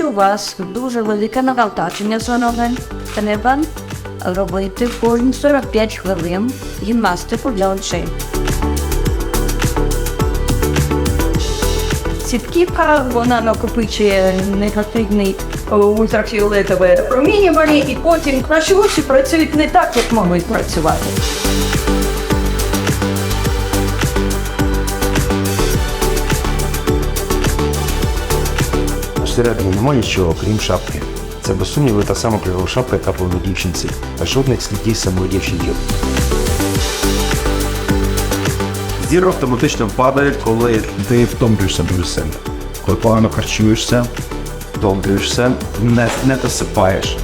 Якщо у вас дуже велике навантаження зонове, треба робити кожні 45 хвилин гімнастику для очей. Сітківка вона накопичує негативний е, ультрафіолетове промінювання, і потім наші очі працюють не так, як можуть працювати. Всередині немає нічого, крім шапки. Це без сумніву та сама крилова шапка, яка була на дівчинці, а жодних слідів самої дівчинки. Зір автоматично падає, коли ти втомлюєшся дуже сильно. Коли погано харчуєшся, втомлюєшся, не, не досипаєш.